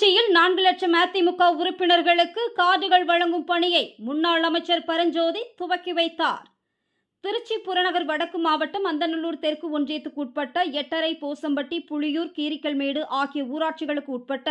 திருச்சியில் நான்கு லட்சம் அதிமுக உறுப்பினர்களுக்கு கார்டுகள் வழங்கும் பணியை முன்னாள் அமைச்சர் பரஞ்சோதி துவக்கி வைத்தார். திருச்சி புறநகர் வடக்கு மாவட்டம் அந்தநல்லூர் தெற்கு ஒன்றியத்துக்கு உட்பட்ட எட்டரை போசம்பட்டி புளியூர் கீரிக்கல்மேடு ஆகிய ஊராட்சிகளுக்கு உட்பட்ட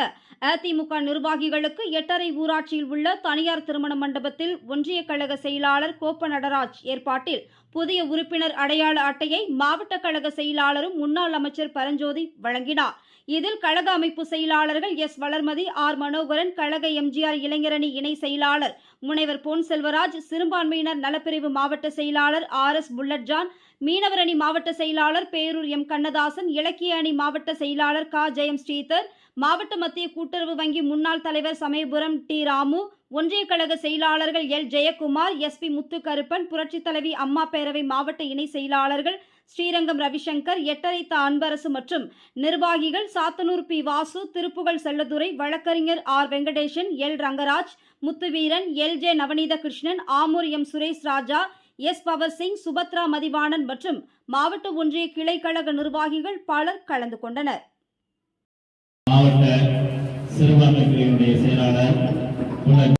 அதிமுக நிர்வாகிகளுக்கு எட்டரை ஊராட்சியில் உள்ள தனியார் திருமண மண்டபத்தில் ஒன்றிய கழக செயலாளர் கோப்ப நடராஜ் ஏற்பாட்டில் புதிய உறுப்பினர் அடையாள அட்டையை மாவட்ட கழக செயலாளரும் முன்னாள் அமைச்சர் பரஞ்சோதி வழங்கினார். இதில் கழக அமைப்பு செயலாளர்கள் எஸ். வளர்மதி ஆர். மனோகரன் கழக எம்ஜிஆர் இளைஞரணி இணை செயலாளர் முனைவர் பொன் செல்வராஜ் சிறுபான்மையினர் நலப்பிரிவு மாவட்ட செயலாளர் ஆர் எஸ் புல்லட் ஜான் மீனவர் அணி மாவட்ட செயலாளர் பேரூர் எம். கண்ணதாசன் இலக்கிய அணி மாவட்ட செயலாளர் கா. ஜெயம் ஸ்ரீதர் மாவட்ட மத்திய கூட்டுறவு வங்கி முன்னாள் தலைவர் சமயபுரம் டி. ராமு ஒன்றிய கழக செயலாளர்கள் L. Jayakumar S. P. Muthukaruppan புரட்சித் தலைவி அம்மா பேரவை மாவட்ட இணை செயலாளர்கள் ஸ்ரீரங்கம் ரவிசங்கர் எட்டரைத்த அன்பரசு மற்றும் நிர்வாகிகள் சாத்தனூர் பி. வாசு திருப்புகழ் செல்லதுரை வழக்கறிஞர் R. Venkatesan L. Rangaraj Muthuveeran L. J. Navaneetha Krishnan Amur M. Suresh Raja S. Power Singh Subhadra Mathivanan மற்றும் மாவட்ட ஒன்றிய கிளை கழக நிர்வாகிகள் பலர் கலந்து கொண்டனர். மாவட்ட சிறுபான்மை பிரிவினுடைய செயலாளர் முன்னர்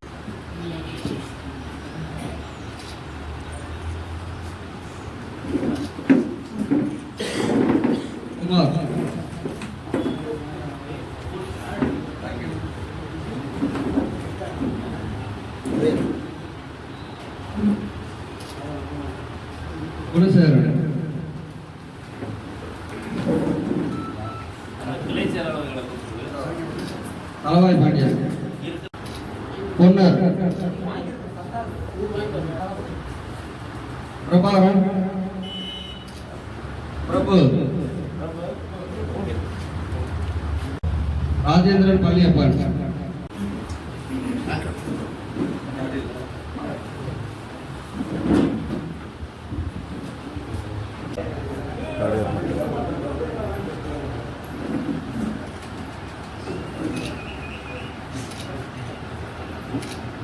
குரு சார் தலவாய் பாண்டியா பொன்னர். பிரபாகரன். பிரபு. ராஜேந்திரன் பள்ளியப்பன். Mm-hmm.